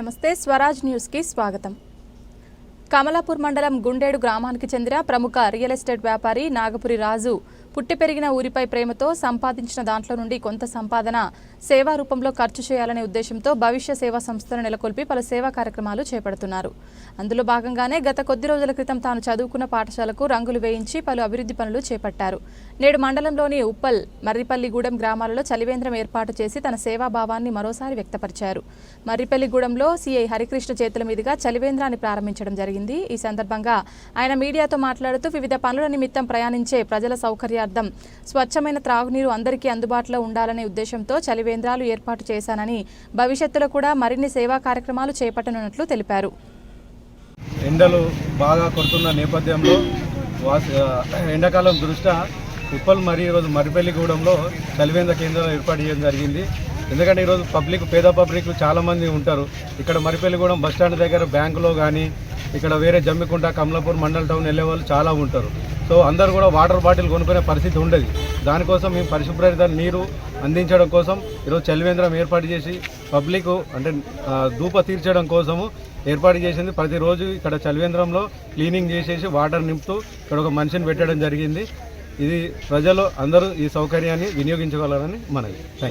నమస్తే స్వరాజ్ న్యూస్కి స్వాగతం. కమలాపూర్ మండలం గుండేడు గ్రామానికి చెందిన ప్రముఖ రియల్ ఎస్టేట్ వ్యాపారి నాగపురి రాజు పుట్టి పెరిగిన ఊరిపై ప్రేమతో సంపాదించిన దాంట్లో నుండి కొంత సంపాదన సేవా రూపంలో ఖర్చు చేయాలనే ఉద్దేశంతో భవిష్య సేవా సంస్థను నెలకొల్పి పలు సేవా కార్యక్రమాలు చేపడుతున్నారు. అందులో భాగంగానే గత కొద్ది రోజుల క్రితం తాను చదువుకున్న పాఠశాలకు రంగులు వేయించి పలు అభివృద్ధి పనులు చేపట్టారు. నేడు మండలంలోని ఉప్పల్ మర్రిపల్లిగూడెం గ్రామాలలో చలివేంద్రం ఏర్పాటు చేసి తన సేవాభావాన్ని మరోసారి వ్యక్తపరిచారు. మర్రిపల్లిగూడెంలో సీఐ హరికృష్ణ చేతుల మీదుగా చలివేంద్రాన్ని ప్రారంభించడం జరిగింది. ఈ సందర్భంగా ఆయన మీడియాతో మాట్లాడుతూ వివిధ పనుల నిమిత్తం ప్రయాణించే ప్రజల సౌకర్యార్థం స్వచ్ఛమైన త్రాగునీరు అందరికీ అందుబాటులో ఉండాలనే ఉద్దేశంతో చలివేంద్రాలు ఏర్పాటు చేశానని భవిష్యత్తులో కూడా మరిన్ని సేవా కార్యక్రమాలు చేపట్టనున్నట్లు తెలిపారు. ఎండలు బాగా కొడుతున్న నేపథ్యంలో ఎండాకాలం దృష్ట్యా ఉప్పల్ మరియు ఈరోజు మరిపల్లిగూడెంలో చలివేంద్ర కేంద్రాలు ఏర్పాటు చేయడం జరిగింది. ఎందుకంటే ఈరోజు పబ్లిక్ పేద పబ్లిక్ చాలామంది ఉంటారు. ఇక్కడ మరిపల్లిగూడెం బస్ స్టాండ్ దగ్గర బ్యాంకులో కానీ ఇక్కడ వేరే జమ్మికుంట కమలాపూర్ మండల్ టౌన్ వెళ్ళే వాళ్ళు చాలా ఉంటారు. సో అందరు కూడా వాటర్ బాటిల్ కొనుక్కునే పరిస్థితి ఉండేది. దానికోసం మేము పరిశుభ్రత నీరు అందించడం కోసం ఈరోజు చలివేంద్రం ఏర్పాటు చేసి పబ్లిక్ అంటే ఆ, ధూప తీర్చడం కోసము ఏర్పాటు చేసింది. ప్రతిరోజు ఇక్కడ చలివేంద్రంలో క్లీనింగ్ చేసేసి వాటర్ నింపుతూ ఇక్కడ ఒక మనిషిని పెట్టడం జరిగింది. ఇది ప్రజలు అందరూ ఈ సౌకర్యాన్ని వినియోగించగలరని మనవి. థ్యాంక్